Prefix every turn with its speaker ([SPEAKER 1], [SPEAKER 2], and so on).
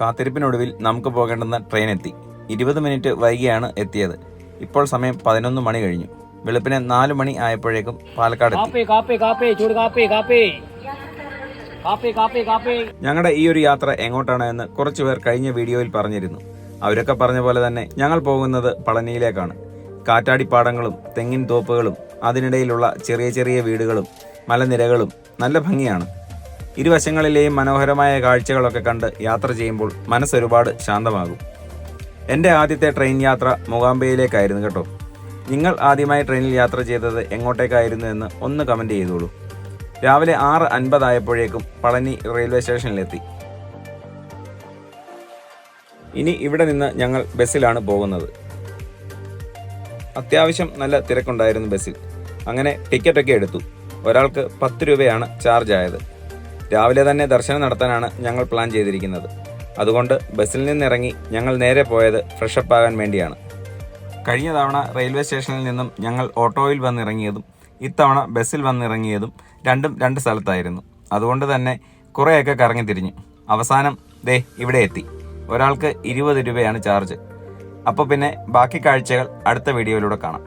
[SPEAKER 1] കാത്തിരിപ്പിനൊടുവിൽ നമുക്ക് പോകേണ്ടുന്ന ട്രെയിൻ എത്തി. ഇരുപത് മിനിറ്റ് വൈകിയാണ് എത്തിയത്. ഇപ്പോൾ സമയം പതിനൊന്ന് മണി കഴിഞ്ഞു. വെളുപ്പിനെ നാല് മണി ആയപ്പോഴേക്കും പാലക്കാട് എത്തി.
[SPEAKER 2] കാപ്പി കാപ്പി കാപ്പി ചൂട് കാപ്പി കാപ്പി. കാപ്പി കാപ്പി കാപ്പി.
[SPEAKER 1] ഞങ്ങളുടെ ഈ ഒരു യാത്ര എങ്ങോട്ടാണ് എന്ന് കുറച്ചു പേർ കഴിഞ്ഞ വീഡിയോയിൽ പറഞ്ഞിരുന്നു. അവരൊക്കെ പറഞ്ഞ പോലെ തന്നെ ഞങ്ങൾ പോകുന്നത് പളനിയിലേക്കാണ്. കാറ്റാടിപ്പാടങ്ങളും തെങ്ങിൻ തോപ്പുകളും അതിനിടയിലുള്ള ചെറിയ ചെറിയ വീടുകളും മലനിരകളും നല്ല ഭംഗിയാണ്. ഇരുവശങ്ങളിലെയും മനോഹരമായ കാഴ്ചകളൊക്കെ കണ്ട് യാത്ര ചെയ്യുമ്പോൾ മനസ്സൊരുപാട് ശാന്തമാകും. എന്റെ ആദ്യത്തെ ട്രെയിൻ യാത്ര മൂകാംബയിലേക്കായിരുന്നു കേട്ടോ. നിങ്ങൾ ആദ്യമായി ട്രെയിനിൽ യാത്ര ചെയ്തത് എങ്ങോട്ടേക്കായിരുന്നു എന്ന് ഒന്ന് കമന്റ് ചെയ്തോളൂ. രാവിലെ ആറ് അൻപതായപ്പോഴേക്കും പളനി റെയിൽവേ സ്റ്റേഷനിലെത്തി. ഇനി ഇവിടെ നിന്ന് ഞങ്ങൾ ബസ്സിലാണ് പോകുന്നത്. അത്യാവശ്യം നല്ല തിരക്കുണ്ടായിരുന്നു ബസ്സിൽ. അങ്ങനെ ടിക്കറ്റൊക്കെ എടുത്തു. ഒരാൾക്ക് പത്ത് രൂപയാണ് ചാർജ് ആയത് രാവിലെ തന്നെ ദർശനം നടത്താനാണ് ഞങ്ങൾ പ്ലാൻ ചെയ്തിരിക്കുന്നത്. അതുകൊണ്ട് ബസ്സിൽ നിന്നിറങ്ങി ഞങ്ങൾ നേരെ പോയത് ഫ്രഷപ്പ് ആകാൻ വേണ്ടിയാണ്. കഴിഞ്ഞ തവണ റെയിൽവേ സ്റ്റേഷനിൽ നിന്നും ഞങ്ങൾ ഓട്ടോയിൽ വന്നിറങ്ങിയതും ഇത്തവണ ബസ്സിൽ വന്നിറങ്ങിയതും രണ്ടും രണ്ട് സ്ഥലത്തായിരുന്നു. അതുകൊണ്ട് തന്നെ കുറേയൊക്കെ കറങ്ങി തിരിഞ്ഞു. അവസാനം ദേ ഇവിടെ എത്തി. ഒരാൾക്ക് ഇരുപത് രൂപയാണ് ചാർജ്. അപ്പോൾ പിന്നെ ബാക്കി കാഴ്ചകൾ അടുത്ത വീഡിയോയിലൂടെ കാണാം.